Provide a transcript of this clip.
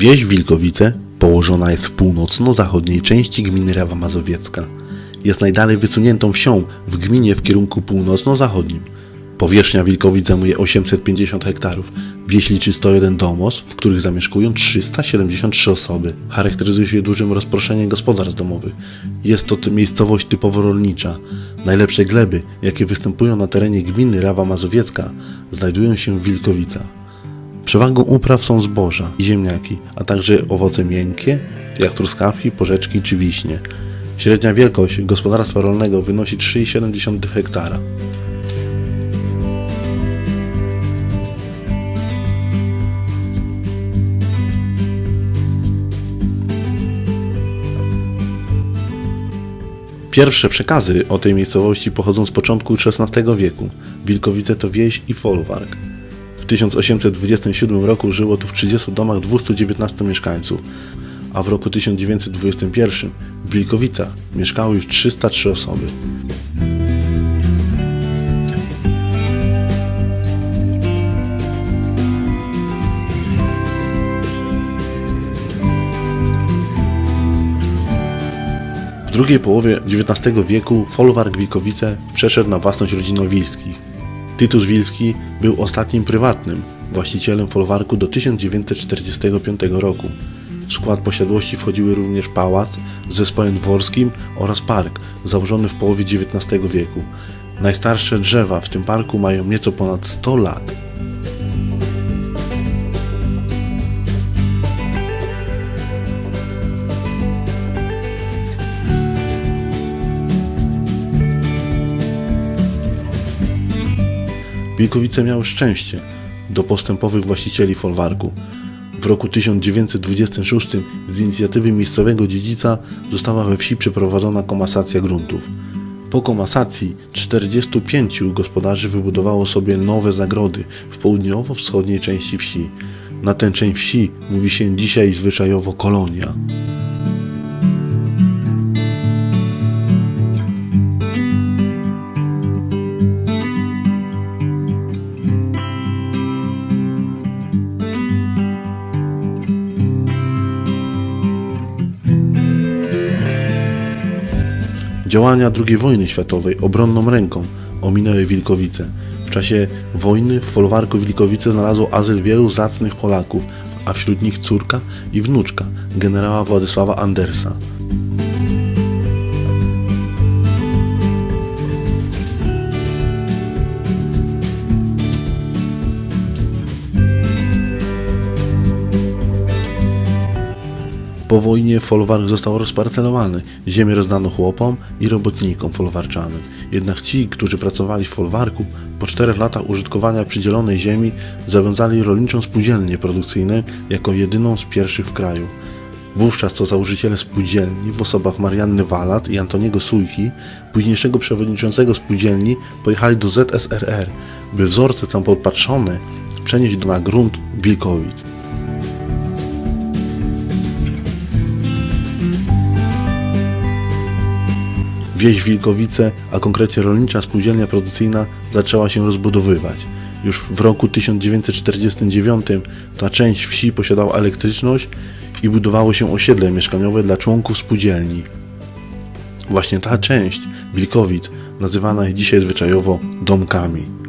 Wieś Wilkowice położona jest w północno-zachodniej części gminy Rawa Mazowiecka. Jest najdalej wysuniętą wsią w gminie w kierunku północno-zachodnim. Powierzchnia Wilkowic zajmuje 850 hektarów. Wieś liczy 101 domostw, w których zamieszkują 373 osoby. Charakteryzuje się dużym rozproszeniem gospodarstw domowych. Jest to miejscowość typowo rolnicza. Najlepsze gleby, jakie występują na terenie gminy Rawa Mazowiecka, znajdują się w Wilkowicach. Przewagą upraw są zboża i ziemniaki, a także owoce miękkie, jak truskawki, porzeczki czy wiśnie. Średnia wielkość gospodarstwa rolnego wynosi 3,7 hektara. Pierwsze przekazy o tej miejscowości pochodzą z początku XVI wieku. Wilkowice to wieś i folwark. W 1827 roku żyło tu w 30 domach 219 mieszkańców, a w roku 1921 w Wilkowicach mieszkało już 303 osoby. W drugiej połowie XIX wieku folwark Wilkowice przeszedł na własność rodzinowilskich. Tytus Wilski był ostatnim prywatnym właścicielem folwarku do 1945 roku. W skład posiadłości wchodziły również pałac z zespołem dworskim oraz park, założony w połowie XIX wieku. Najstarsze drzewa w tym parku mają nieco ponad 100 lat. Wilkowice miały szczęście do postępowych właścicieli folwarku. W roku 1926 z inicjatywy miejscowego dziedzica została we wsi przeprowadzona komasacja gruntów. Po komasacji 45 gospodarzy wybudowało sobie nowe zagrody w południowo-wschodniej części wsi. Na tę część wsi mówi się dzisiaj zwyczajowo kolonia. Działania II wojny światowej obronną ręką ominęły Wilkowice. W czasie wojny w folwarku Wilkowice znalazło azyl wielu zacnych Polaków, a wśród nich córka i wnuczka generała Władysława Andersa. Po wojnie folwark został rozparcelowany. Ziemię rozdano chłopom i robotnikom folwarczanym. Jednak ci, którzy pracowali w folwarku, po czterech latach użytkowania przydzielonej ziemi zawiązali rolniczą spółdzielnię produkcyjną jako jedyną z pierwszych w kraju. Wówczas to założyciele spółdzielni w osobach Marianny Walat i Antoniego Sujki, późniejszego przewodniczącego spółdzielni, pojechali do ZSRR, by wzorce tam podpatrzone przenieść na grunt Wilkowic. Wieś Wilkowice, a konkretnie rolnicza spółdzielnia produkcyjna zaczęła się rozbudowywać. Już w roku 1949 ta część wsi posiadała elektryczność i budowało się osiedle mieszkaniowe dla członków spółdzielni. Właśnie ta część Wilkowic nazywana jest dzisiaj zwyczajowo domkami.